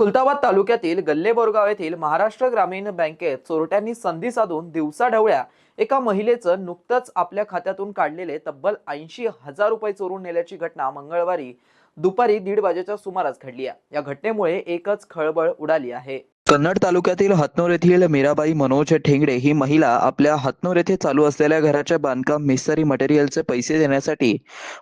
खुलताबाद तालुक्यातील गल्लेबोरगाव येथील महाराष्ट्र ग्रामीण बँकेत चोरट्यांनी संधी साधून दिवसाढवळ्या एका महिलेचं नुकतंच आपल्या खात्यातून काढलेले तब्बल ऐंशी हजार रुपये चोरून नेल्याची घटना मंगळवारी दुपारी दीड वाजेच्या सुमारास घडली आहे. या घटनेमुळे एकच खळबळ उडाली आहे. कन्नड तालुक्यातील हतनूर येथील मीराबाई मनोज ठेंगडे ही महिला आपल्या हतनूर येथे चालू असलेल्या घराच्या बांधकाम मिस्त्री मटेरियलचे पैसे देण्यासाठी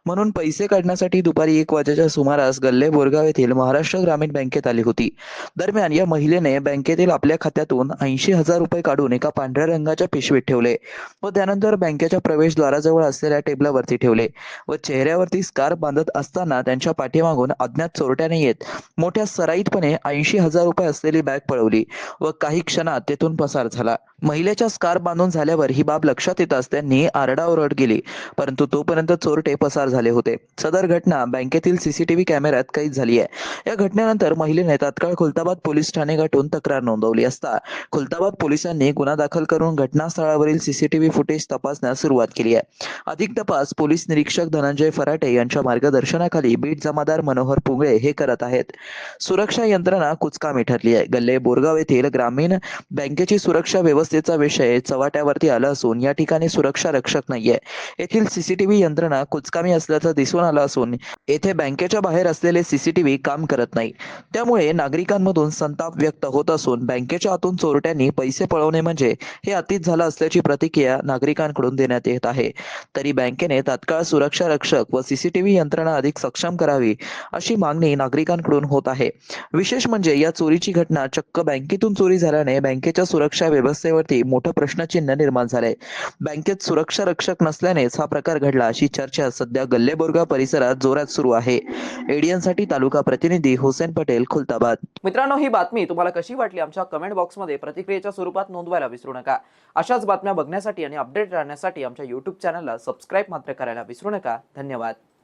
म्हणून पैसे काढण्यासाठी दुपारी एक वाजेच्या सुमारास गल्ले बोरगाव येथील महाराष्ट्र ग्रामीण बँकेत आली होती. दरम्यान या महिलेने बँकेतील आपल्या खात्यातून ऐंशी हजार रुपये काढून एका पांढऱ्या रंगाच्या पिशवीत ठेवले व त्यानंतर बँकेच्या प्रवेशद्वाराजवळ असलेल्या टेबलावरती ठेवले व चेहऱ्यावरती स्कार्फ बांधत असताना त्यांच्या पाठीमागून अज्ञात चोरट्याने येत मोठ्या सराईतपणे ऐंशी हजार रुपये असलेली बॅग वळवली व काही क्षणात तेथून पसार झाला. महिलेच्या स्कार बांधून झाल्यावर ही बाब लक्षात येताच त्यांनी आरडाओरड गेली परंतु तोपर्यंत चोरटे पसार झाले होते. सदर घटना बँकेतील सीसीटीव्ही कॅमेऱ्यात कैद झाली आहे. या घटनेनंतर महिलेने तात्काळ खुलताबाद पोलीस ठाणे गाठून तक्रार नोंदवली असता खुलताबाद पोलिसांनी गुन्हा दाखल करून घटनास्थळावरील सीसीटीव्ही फुटेज तपासण्यास सुरुवात केली आहे. अधिक तपास पोलीस निरीक्षक धनंजय फराटे यांच्या मार्गदर्शनाखाली बीट जमादार मनोहर पुंगळे हे करत आहेत. सुरक्षा यंत्रणा कुचकामी ठरली आहे. गल्ले बोरगाव येथील ग्रामीण बँकेची सुरक्षा व्यवस्थेचा विषय चव्हाट्यावरती आला असून या ठिकाणी सुरक्षा रक्षक नाहीये. येथील सीसीटीव्ही यंत्रणा कुचकामी असल्याचं दिसून आलं असून येथे बँकेच्या बाहेर असलेले सीसीटीव्ही काम करत नाही. त्यामुळे नागरिकांमधून संताप व्यक्त होत असून बँकेच्या आतून चोरट्यांनी पैसे पळवणे म्हणजे हे अतीत झालं असल्याची प्रतिक्रिया नागरिकांकडून देण्यात येत आहे. तरी बँकेने तात्काळ सुरक्षा रक्षक व सीसीटीव्ही यंत्रणा अधिक सक्षम करावी अशी मागणी नागरिकांकडून होत आहे. विशेष म्हणजे या चोरीची घटना चक्क बँकेतून चोरी झाल्याने बँकेच्या सुरक्षा व्यवस्थेवरती मोठं प्रश्नचिन्ह निर्माण झालंय. बँकेत सुरक्षा रक्षक नसल्यानेच हा प्रकार घडला अशी चर्चा सध्या गल्लेबोरगा परिसरात जोरात सुरू आहे. एडियनसाठी तालुका प्रतिनिधी हुसेन पटेल खुलताबाद. मित्रांनो ही बातमी तुम्हाला कशी वाटली? आमच्या कमेंट बॉक्समध्ये प्रतिक्रियेच्या स्वरूपात नोंदवायला विसरू नका. अशाच बातम्या बघण्यासाठी आणि अपडेट राहण्यासाठी आमच्या युट्यूब चॅनलला सबस्क्राईब मात्र करायला विसरू नका. धन्यवाद.